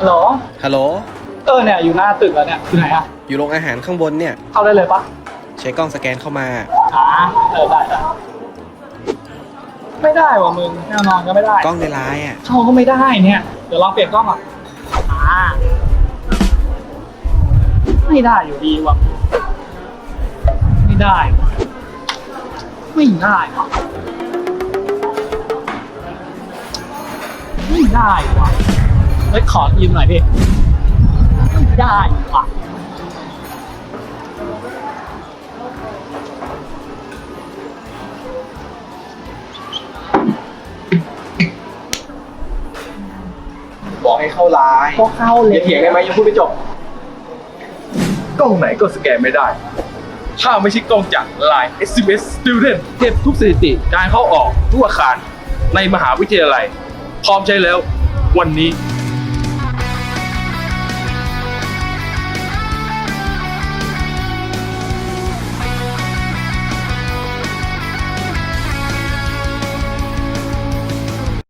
ฮัลโหล ฮัลโหล เออเนี่ยอยู่หน้าตึกแล้วเนี่ยอยู่ไหนอะอยู่โรงอาหารข้างบนเนี่ย เข้าได้เลยปะใช้กล้องสแกนเข้ามาอ่าเออได้ได้ไม่ได้ว่ะมึงแน่นอนก็ไม่ได้กล้องในไลน์อะเข้าก็ไม่ได้เนี่ย เดี๋ยวลองเปลี่ยนกล้องอะอ่าไม่ได้อยู่ดีว่ะ ไม่ได้ว่ะไม่ได้ว่ะ ไม่ได้ว่ะเฮ้ยขอยืมหน่อยพี่ไม่ได้ว่ะบอกให้เข้าไลน์ก็เข้าเลอย่ายเถียงได้ไหมยังพูดไม่จบ กล้องไหนก็สแกนไม่ได้ ถ้าไม่ใช่กล้องจาก Line SMS Student เก็บทุกสถิติการเข้าออกทุกอาคาร ในมหาวิทยาลัย พร้อมใช้แล้ววันนี้